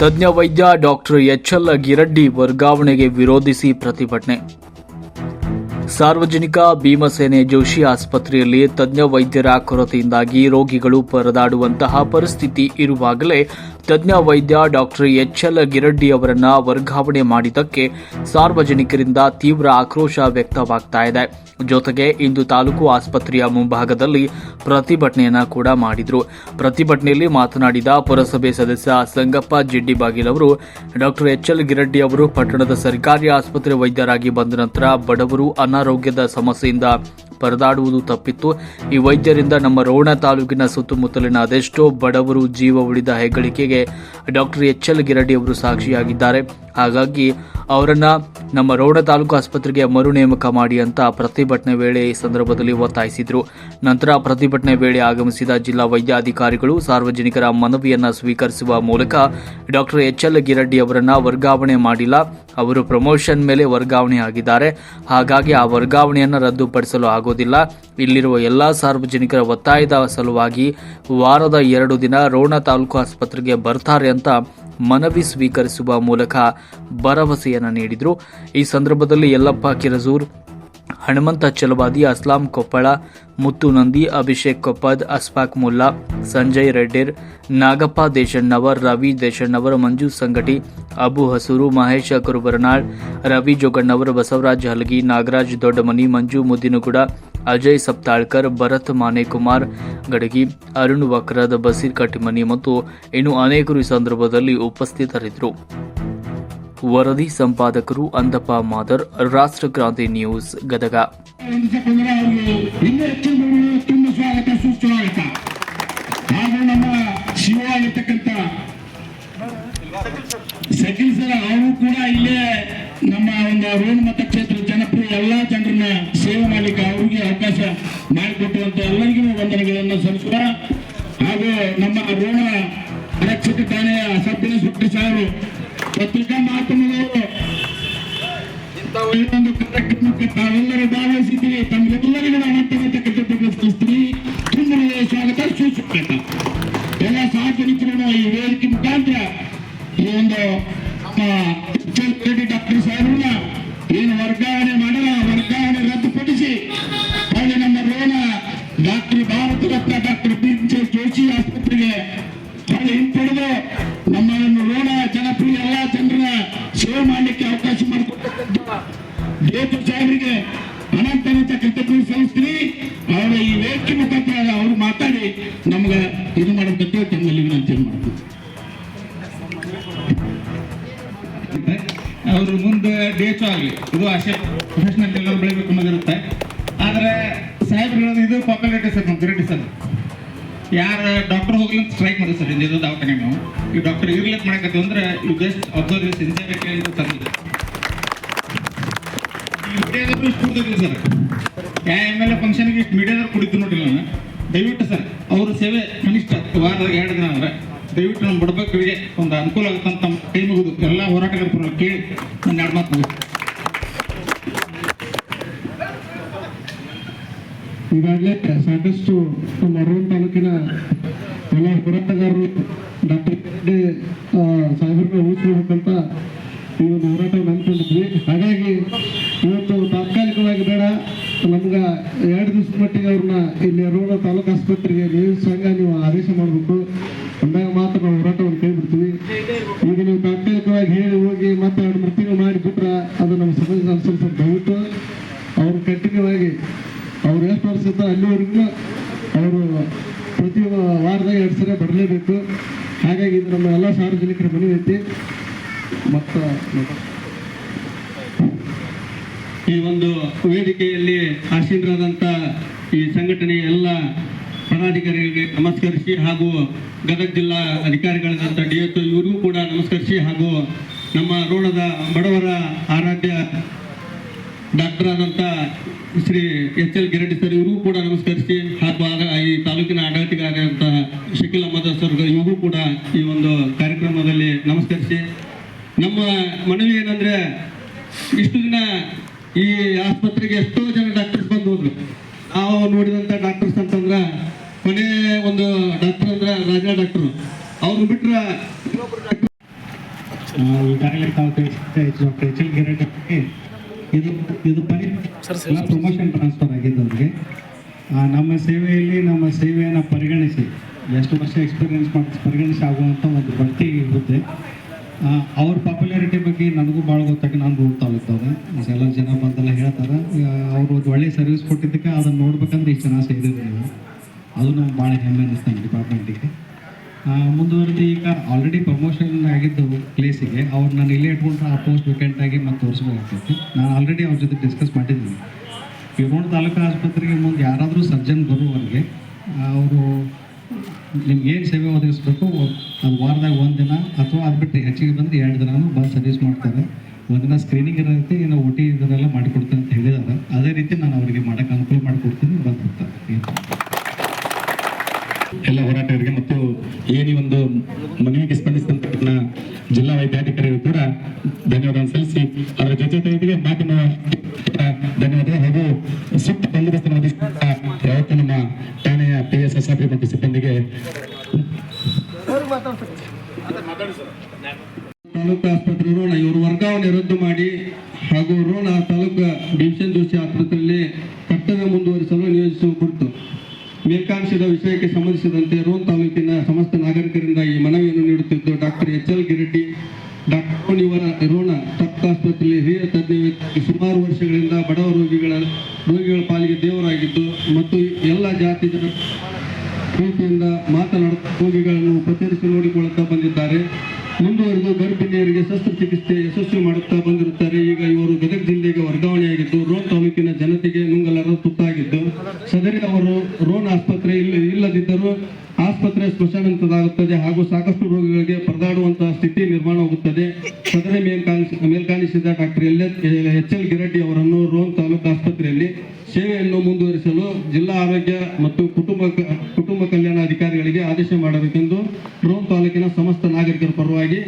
ತಜ್ಞ ವೈದ್ಯ doctor HL Giraddi ವರ್ಗಾವಣೆಗೆ ವಿರೋಧಿಸಿ ಪ್ರತಿಭಟನೆ ಸಾರ್ವಜನಿಕ ಭೀಮಸೇನೆ ಜೋಶಿ ಆಸ್ಪತ್ರೆಯಲ್ಲಿ ತಜ್ಞ ವೈದ್ಯರ ಕೊರತೆಯಿಂದಾಗಿ ರೋಗಿಗಳು ಪರದಾಡುವಂತಹ ಪರಿಸ್ಥಿತಿ ಇರುವಾಗಲೇ ತಜ್ಞ ವೈದ್ಯ ಡಾಕ್ಟರ್ ಎಚ್ಎಲ್ ಗಿರಡ್ಡಿ ಅವರನ್ನ ವರ್ಗಾವಣೆ ಮಾಡಿದ್ದಕ್ಕೆ ಸಾರ್ವಜನಿಕರಿಂದ ತೀವ್ರ ಆಕ್ರೋಶ ವ್ಯಕ್ತವಾಗ್ತಾ ಇದೆ. ಜೊತೆಗೆ ಇಂದು ತಾಲೂಕು ಆಸ್ಪತ್ರೆಯ ಮುಂಭಾಗದಲ್ಲಿ ಪ್ರತಿಭಟನೆಯನ್ನ ಕೂಡ ಮಾಡಿದ್ರು. ಪ್ರತಿಭಟನೆಯಲ್ಲಿ ಮಾತನಾಡಿದ ಪುರಸಭೆ ಸದಸ್ಯ ಸಂಗಪ್ಪ ಜಿಡ್ಡಿಬಾಗಿಲ್ ಅವರು, ಡಾಕ್ಟರ್ ಎಚ್ಎಲ್ ಗಿರಡ್ಡಿ ಅವರು ಪಟ್ಟಣದ ಸರ್ಕಾರಿ ಆಸ್ಪತ್ರೆ ವೈದ್ಯರಾಗಿ ಬಂದ ನಂತರ ಬಡವರು ಅನಾರೋಗ್ಯದ ಸಮಸ್ಯೆಯಿಂದ ಪರದಾಡುವುದು ತಪ್ಪಿತ್ತು. ಈ ವೈದ್ಯರಿಂದ ನಮ್ಮ ರೋಣ ತಾಲೂಕಿನ ಸುತ್ತಮುತ್ತಲಿನ ಅದೆಷ್ಟೋ ಬಡವರು ಜೀವ ಉಳಿದ ಹೆಗ್ಗಳಿಕೆಗೆ ಡಾಕ್ಟರ್ ಎಚ್ ಎಲ್ ಗಿರಡಿ ಅವರು ಸಾಕ್ಷಿಯಾಗಿದ್ದಾರೆ. ಹಾಗಾಗಿ ಅವರನ್ನ ನಮ್ಮ ರೋಣ ತಾಲೂಕು ಆಸ್ಪತ್ರೆಗೆ ಮರು ನೇಮಕ ಮಾಡಿ ಅಂತ ಪ್ರತಿಭಟನೆ ವೇಳೆ ಈ ಸಂದರ್ಭದಲ್ಲಿ ಒತ್ತಾಯಿಸಿದ್ರು. ನಂತರ ಪ್ರತಿಭಟನೆ ವೇಳೆ ಆಗಮಿಸಿದ ಜಿಲ್ಲಾ ವೈದ್ಯಾಧಿಕಾರಿಗಳು ಸಾರ್ವಜನಿಕರ ಮನವಿಯನ್ನ ಸ್ವೀಕರಿಸುವ ಮೂಲಕ ಡಾಕ್ಟರ್ ಎಚ್ ಎಲ್ ಗಿರಡ್ಡಿ ಅವರನ್ನ ವರ್ಗಾವಣೆ ಮಾಡಿಲ್ಲ. ಅವರು ಪ್ರಮೋಷನ್ ಮೇಲೆ ವರ್ಗಾವಣೆ ಆಗಿದ್ದಾರೆ. ಹಾಗಾಗಿ ಆ ವರ್ಗಾವಣೆಯನ್ನು ರದ್ದುಪಡಿಸಲು ಆಗೋದಿಲ್ಲ. ಇಲ್ಲಿರುವ ಎಲ್ಲಾ ಸಾರ್ವಜನಿಕರ ಒತ್ತಾಯದ ಸಲುವಾಗಿ ವಾರದ ಎರಡು ದಿನ ರೋಣ ತಾಲೂಕು ಆಸ್ಪತ್ರೆಗೆ ಬರ್ತಾರೆ ಅಂತ ಮನವಿ ಸ್ವೀಕರಿಸುವ ಮೂಲಕ ಭರವಸೆಯನ್ನು ನೀಡಿದರು. ಈ ಸಂದರ್ಭದಲ್ಲಿ ಯಲ್ಲಪ್ಪ ಕಿರಜೂರ್ ಹನುಮಂತ ಚಲವಾದಿ ಅಸ್ಲಾಂ ಕೊಪ್ಪಳ, ಮುತ್ತು ನಂದಿ, ಅಭಿಷೇಕ್ ಕೊಪ್ಪದ್, ಅಸ್ಫಾಕ್ ಮುಲ್ಲಾ, ಸಂಜಯ್ ರೆಡ್ಡಿರ್, ನಾಗಪ್ಪ ದೇಶಣ್ಣವರ್, ರವಿ ದೇಶಣ್ಣವರ್, ಮಂಜು ಸಂಗಟಿ, ಅಬು ಹಸೂರು, ಮಹೇಶ್ ಕುರುಬರನಾಳ್, ರವಿ ಜೋಗಣ್ಣವರ್, ಬಸವರಾಜ್ ಹಲಗಿ, ನಾಗರಾಜ್ ದೊಡ್ಡಮನಿ, ಮಂಜು ಮುದ್ದಿನಗುಡ, ಅಜಯ್ ಸಪ್ತಾಳ್ಕರ್, ಭರತ್ ಮಾನೆಕುಮಾರ್, ಗಡಗಿ, ಅರುಣ್ ವಕ್ರದ ಬಸೀರ್ ಕಟ್ಟಿಮನಿ ಮತ್ತು ಇನ್ನು ಅನೇಕರು ಈ ಸಂದರ್ಭದಲ್ಲಿ ಉಪಸ್ಥಿತರಿದ್ದರು. ವರದಿ ಸಂಪಾದಕರು ಅಂದಪ್ಪ ಮಾದರ್, ರಾಷ್ಟ್ರಕ್ರಾಂತಿ ನ್ಯೂಸ್, ಗದಗ. ಸಕಿಲ್ ಸರ್, ಅವರು ಕೂಡ ಇಲ್ಲೇ ನಮ್ಮ ಒಂದು ರೋಣ ಮತಕ್ಷೇತ್ರ ಜನಪ್ರಿಯ ಎಲ್ಲಾ ಜನರನ್ನ ಸೇವೆ ಮಾಡ್ಲಿಕ್ಕೆ ಅವರಿಗೆ ಅವಕಾಶ ಮಾಡಿಕೊಟ್ಟುವಂತ ಎಲ್ಲರಿಗೂ ವಂದನೆಗಳನ್ನು ಸಲ್ಲಿಸುವ ಹಾಗೂ ನಮ್ಮ ರೋಣ ಆರಕ್ಷಕ ಠಾಣೆಯ ಸಬ್ ಇನ್ಸ್ಪೆಕ್ಟರ್ ಸಾಹೇಬರು ಪತ್ರಿಕಾ ಮಾಧ್ಯಮದವರು ಇಂಥ ಒಳ್ಳೆಯೊಂದು ಕಾರ್ಯಕ್ರಮಕ್ಕೆ ತಾವೆಲ್ಲರೂ ಭಾಗವಹಿಸಿದ್ದೀರಿ ತಮ್ಗೆಲ್ಲರಿಗೂ ನಾನು ಅತ್ಯಂತ ಕೃತಜ್ಞತೆ ಸಲ್ಲಿಸ್ತೀನಿ ತುಂಬ ಸ್ವಾಗತ ಸುಸ್ವಾಗತ ಎಲ್ಲ ಸಾರ್ವಜನಿಕರನ್ನು ಈ ವೇದಿಕೆ ಮುಖಾಂತರ ಈ ಒಂದು ರೆಡ್ಡಿ ಡಾಕ್ಟರ್ ಸಾಹೇಬ್ರನ್ನ ಏನು ವರ್ಗಾವಣೆ ಮಾಡಲ್ಲ ವರ್ಗಾವಣೆ ರದ್ದುಪಡಿಸಿ ಹೊಳ್ಳಿ ನಮ್ಮ Ron doctor Bharat Ratna doctor B Joshi ಆಸ್ಪತ್ರೆಗೆ ಹೊಳ್ಳಿ ಹಿಂಪಡೆದು ನಮ್ಮ ಒಂದು ರೋಣ ಜನಪ್ರಿಯ ಎಲ್ಲ ಜನರ ಸೇವೆ ಮಾಡಲಿಕ್ಕೆ ಅವಕಾಶ ಮಾಡಿಕೊಟ್ಟಂತ ದೇವರು ಸಾಹೇಬರಿಗೆ ಅನಂತ ಅನಂತ ಕೃತಜ್ಞತೆ ಸಲ್ಲಿಸ್ತೀನಿ. ಅವರ ಈ ವೇದಿಕೆ ಮುಖಾಂತರ ಅವರು ಮಾತಾಡಿ ನಮ್ಗೆ ಇದು ಮಾಡಬೇಕಂತ ತಮ್ಮಲ್ಲಿ ವಿನಂತಿ ಮಾಡ್ತೀನಿ. ಅವರು ಮುಂದೆ ಡೇಟು ಆಗಲಿ, ಇದು ಅಷ್ಟೇ ಪ್ರೊಫೆಷನಲ್ ಎಲ್ಲರೂ ಬೆಳಿಬೇಕು ಅನ್ನೋದಿರುತ್ತೆ. ಆದರೆ ಸಾಹೇಬ್ರು ಇದು ಪಾಪ್ಯುಲಾರಿಟಿ ಸರ್, ನಮ್ಮ ಯಾರು ಡಾಕ್ಟರ್ ಹೋಗ್ಲಿಂತ ಸ್ಟ್ರೈಕ್ ಮಾಡಿದ್ರು ಸರ್ ಇದು ದವಾಖಾನೆ ನಾವು ಈ ಡಾಕ್ಟರ್ ಇರ್ಲಿಕ್ಕೆ ಮಾಡಕತ್ತೀವಿ ಅಂದ್ರೆ ಯು ಜಸ್ಟ್ ಅಬ್ಸರ್ವ್ ಸಿನ್ಸಿಯರಿಟಿ ಅಂತ ತಂದಿದೆ ಮೀಡಿಯಾದವರು ಇಷ್ಟು ಕೊಡ್ತಿದ್ರು ಸರ್. ಯಾ ಎಂ ಎಲ್ ಎ ಫಂಕ್ಷನ್ಗೆ ಇಷ್ಟು ಮೀಡಿಯಾದವ್ರು ಕುಡಿತು ನೋಡಿಲ್ಲ ನಾನು ದಯವಿಟ್ಟು ಸರ್, ಅವ್ರ ಸೇವೆ ಕನಿಷ್ಠ ವಾರದ ಎರಡು ದಿನ ಅಂದ್ರೆ ದಯವಿಟ್ಟು ನಮ್ಮ ಬಡಬಗ್ಗರಿಗೆ ಒಂದು ಅನುಕೂಲ ನಮ್ಮ ಕೈ ಮುಗಿದು ಎಲ್ಲ ಹೋರಾಟಗಾರ ಕೇಳಿ ನನ್ನ ಎರಡು ಮಾತು ಈಗಾಗಲೇ ಸಾಕಷ್ಟು ಅರವತ್ತು ತಾಲೂಕಿನ ಎಲ್ಲ ಹೋರಾಟಗಾರರು ಡಾಕ್ಟರ್ ಸಾಹೇಬ್ರನ್ನ ಉಳಿಸ್ಕೊಳ್ಬೇಕಂತ ಈ ಒಂದು ಹೋರಾಟ ನಂಬ್ಕೊಂಡಿದ್ವಿ ಹಾಗಾಗಿ ಇವತ್ತು ತಾತ್ಕಾಲಿಕವಾಗಿ ಬೇಡ, ನಮ್ಗೆ ಎರಡು ದಿವಸದ ಮಟ್ಟಿಗೆ ಅವ್ರನ್ನ ಇಲ್ಲಿ ಅರೋಣ ತಾಲೂಕು ಆಸ್ಪತ್ರೆಗೆ ನೀವು ಸಂಘ ನೀವು ಆದೇಶ ಮಾಡಬೇಕು ಅಂದಾಗ ಮಾತ್ರ ನಾವು ಹೋರಾಟವನ್ನು ಕೈ ಬಿಡ್ತೀವಿ ಈಗ ನೀವು ತಾತ್ಕಾಲಿಕವಾಗಿ ಹೇಳಿ ಹೋಗಿ ಮತ್ತೆ ಎರಡು ಮೂರು ತಿಂಗಳು ಮಾಡಿಬಿಟ್ರೆ ಅದು ನಮ್ಮ ಸಮಾಜ ಅನ್ಸಲ್ಸ ದಯವಿಟ್ಟು ಅವ್ರು ಕಂಟಿನ್ಯೂ ಆಗಿ ವರ್ಷ ಅಲ್ಲಿವರೆಗೂ ಅವರು ಪ್ರತಿ ವಾರದಾಗ ಎರಡು ಸಲ ಬರಲೇಬೇಕು. ಹಾಗಾಗಿ ಇದು ನಮ್ಮ ಎಲ್ಲ ಸಾರ್ವಜನಿಕರ ಮನವಿ ಐತಿ ಮತ್ತು ಈ ಒಂದು ವೇದಿಕೆಯಲ್ಲಿ ಆಶೀರ್ವಾದಂಥ ಈ ಸಂಘಟನೆಯ ಎಲ್ಲ ಪದಾಧಿಕಾರಿಗಳಿಗೆ ನಮಸ್ಕರಿಸಿ ಹಾಗೂ ಗದಗ ಜಿಲ್ಲಾ ಅಧಿಕಾರಿಗಳಾದಂಥ ಡಿ ಎಸ್ ಇವರಿಗೂ ಕೂಡ ನಮಸ್ಕರಿಸಿ ಹಾಗೂ ನಮ್ಮ ರೋಣದ ಬಡವರ ಆರಾಧ್ಯ ಡಾಕ್ಟರ್ ಆದಂಥ Shri H L Giraddi sir, ಇವರಿಗೂ ಕೂಡ ನಮಸ್ಕರಿಸಿ. ಹಾಗೂ ಈ ತಾಲೂಕಿನ ಆಡಳಿತಗಾರಂಥ ಶಕೀಲ್ ಸರ್, ಇವರಿಗೂ ಕೂಡ ಈ ಒಂದು ಕಾರ್ಯಕ್ರಮದಲ್ಲಿ ನಮಸ್ಕರಿಸಿ. ನಮ್ಮ ಮನವಿ ಏನಂದ್ರೆ, ಇಷ್ಟು ದಿನ ಈ ಆಸ್ಪತ್ರೆಗೆ ಎಷ್ಟೋ ಜನ ಡಾಕ್ಟರ್ಸ್ ಬಂದು ಹೋದ್ರು. ನಾವು ನೋಡಿದಂಥ ಡಾಕ್ಟರ್ಸ್ ಅಂತಂದ್ರೆ, ಕೊನೆ ಒಂದು ಡಾಕ್ಟರ್ ಅಂದ್ರೆ ರಾಜಾ ಡಾಕ್ಟರ್. ಅವ್ರು ಬಿಟ್ರೆ ಈ ತಿಳಿಸಿದ ಡಾಕ್ಟರ್ ಎಚ್ ಎಲ್ ಗಿರಡ್ಡಿ ಇದು ಇದು ಪರಿ ಎಲ್ಲ ಪ್ರಮೋಷನ್ ಟ್ರಾನ್ಸ್ಫರ್ ಆಗಿದ್ದು ಅವ್ರಿಗೆ. ನಮ್ಮ ಸೇವೆಯಲ್ಲಿ ನಮ್ಮ ಸೇವೆಯನ್ನು ಪರಿಗಣಿಸಿ ಎಷ್ಟು ವರ್ಷ ಎಕ್ಸ್ಪೀರಿಯನ್ಸ್ ಮಾಡಿ ಪರಿಗಣಿಸಿ ಆಗುವಂಥ ಒಂದು ಬಡ್ತಿ ಇರುತ್ತೆ. ಅವ್ರ ಪಾಪ್ಯುಲಾರಿಟಿ ಬಗ್ಗೆ ನನಗೂ ಭಾಳ ಗೊತ್ತಾಗಿ ನಾನು ನೋಡ್ತಾ ಇದ್ದವ್ರೆ ಎಲ್ಲ ಜನ ಬಂದೆಲ್ಲ ಹೇಳ್ತಾರೆ ಅವರು ಒಂದು ಒಳ್ಳೆ ಸರ್ವಿಸ್ ಕೊಟ್ಟಿದ್ದಕ್ಕೆ ಅದನ್ನು ನೋಡ್ಬೇಕಂದ್ರೆ ಇಷ್ಟು ಜನ ಸೇರಿದ್ರು ನೀವು. ಅದು ನಮ್ಗೆ ಭಾಳ ಹೆಮ್ಮೆ ಅನ್ನಿಸ್ತಾನೆ ಡಿಪಾರ್ಟ್ಮೆಂಟಿಗೆ ಮುಂದುವರೆದು ಈಗ ಆಲ್ರೆಡಿ ಪ್ರಮೋಷನ್ ಆಗಿದ್ದು ಪ್ಲೇಸಿಗೆ ಅವ್ರು ನಾನು ಇಲ್ಲೇ ಇಟ್ಕೊಂಡ್ರೆ ಆ ಪೋಸ್ಟ್ ವೇಕೆಂಟ್ ಆಗಿ ಮತ್ತೆ ತೋರಿಸ್ಬೇಕಾಗ್ತೈತಿ ನಾನು ಆಲ್ರೆಡಿ ಅವ್ರ ಜೊತೆ ಡಿಸ್ಕಸ್ ಮಾಡಿದ್ದೀನಿ. ಇವ್ರೋಣ ತಾಲೂಕು ಆಸ್ಪತ್ರೆಗೆ ಮುಂದೆ ಯಾರಾದರೂ ಸರ್ಜನ್ ಬರುವವರಿಗೆ ಅವರು ನಿಮ್ಗೆ ಏನು ಸೇವೆ ಒದಗಿಸ್ಬೇಕು ಅದು ವಾರದಾಗ ಒಂದು ದಿನ ಅಥವಾ ಅದು ಬಿಟ್ಟು ಹೆಚ್ಚಿಗೆ ಬಂದು ಎರಡು ದಿನನೂ ಬಂದು ಸರ್ವಿಸ್ ಮಾಡ್ತಾರೆ. ಒಂದಿನ ಸ್ಕ್ರೀನಿಂಗ್ ಇರುತ್ತೆ ಧನ್ಯವಾದ. ಹಾಗೂ ಬಂದೋಬಸ್ತನ್ನು ಒದಗಿಸಿದ ಯಾವತ್ತೂ ನಮ್ಮ ಠಾಣೆಯ ಪಿ ಎಸ್ ಎಸ್ ಮತ್ತು ಸಿಬ್ಬಂದಿಗೆ ತಾಲೂಕು ಆಸ್ಪತ್ರೆ ರೋಣ. ಇವರು ವರ್ಗಾವಣೆ ರದ್ದು ಮಾಡಿ ಹಾಗೂ ರೋಣ ತಾಲೂಕು ಡಿವಿಷನ್ ಜೋಶಿ ಆಸ್ಪತ್ರೆಯಲ್ಲಿ ಕರ್ತವ್ಯ ಮುಂದುವರಿಸಲು ನಿಯೋಜಿಸುವ ಕುರಿತು ಮೇಲ್ಕಾಣಿಸಿದ ವಿಷಯಕ್ಕೆ ಸಂಬಂಧಿಸಿದಂತೆ ರೋಣ ತಾಲೂಕಿನ ಸಮಸ್ತ ನಾಗರಿಕರಿಂದ ಈ ಮನವಿಯನ್ನು ನೀಡುತ್ತಿದ್ದು doctor H L Giraddi doctor Ron ತಪ್ಪಾಸ್ಪತ್ರೆಯಲ್ಲಿ ಹಿರಿಯ ತಜ್ಞ ವ್ಯಕ್ತಿ ಸುಮಾರು ವರ್ಷಗಳಿಂದ ಬಡವ ರೋಗಿಗಳ ರೋಗಿಗಳ ಪಾಲಿಗೆ ದೇವರಾಗಿದ್ದು ಮತ್ತು ಎಲ್ಲ ಜಾತಿ ಜನ ಪ್ರೀತಿಯಿಂದ ಮಾತನಾಡುತ್ತಾ ರೋಗಿಗಳನ್ನು ಉಪಚರಿಸಿ ನೋಡಿಕೊಳ್ಳುತ್ತಾ ಬಂದಿದ್ದಾರೆ. ಮುಂದುವರೆದು ಗರ್ಭಿಣಿಯರಿಗೆ ಶಸ್ತ್ರಚಿಕಿತ್ಸೆ ಯಶಸ್ವಿ ಮಾಡುತ್ತಾ ಬಂದಿರುತ್ತಾರೆ. ಈಗ ಇವರು ಗದಗ ಜಿಲ್ಲೆಗೆ ವರ್ಗಾವಣೆಯಾಗಿದ್ದು ರೋಣ ತಾಲೂಕಿನ ಜನತೆಗೆ ನುಂಗಲರ ತುತ್ತಾಗಿದ್ದು, ಸದರಿ ಅವರು ರೋಣ ಆಸ್ಪತ್ರೆ ಇಲ್ಲ ಇಲ್ಲದಿದ್ದರೂ ಆಸ್ಪತ್ರೆ ಸ್ಮಶಾನಂತದಾಗುತ್ತದೆ ಹಾಗೂ ಸಾಕಷ್ಟು ರೋಗಿಗಳಿಗೆ ಎಚ್ ಎಲ್ ಗಿರಡ್ಡಿ ಅವರನ್ನು ರೋಮ್ ತಾಲೂಕು ಆಸ್ಪತ್ರೆಯಲ್ಲಿ ಸೇವೆಯನ್ನು ಮುಂದುವರಿಸಲು ಜಿಲ್ಲಾ ಆರೋಗ್ಯ ಮತ್ತು ಕುಟುಂಬ ಕುಟುಂಬ ಕಲ್ಯಾಣ ಅಧಿಕಾರಿಗಳಿಗೆ ಆದೇಶ ಮಾಡಬೇಕೆಂದು ರೋಮ್ ತಾಲೂಕಿನ ಸಮಸ್ತ ನಾಗರಿಕರ ಪರವಾಗಿ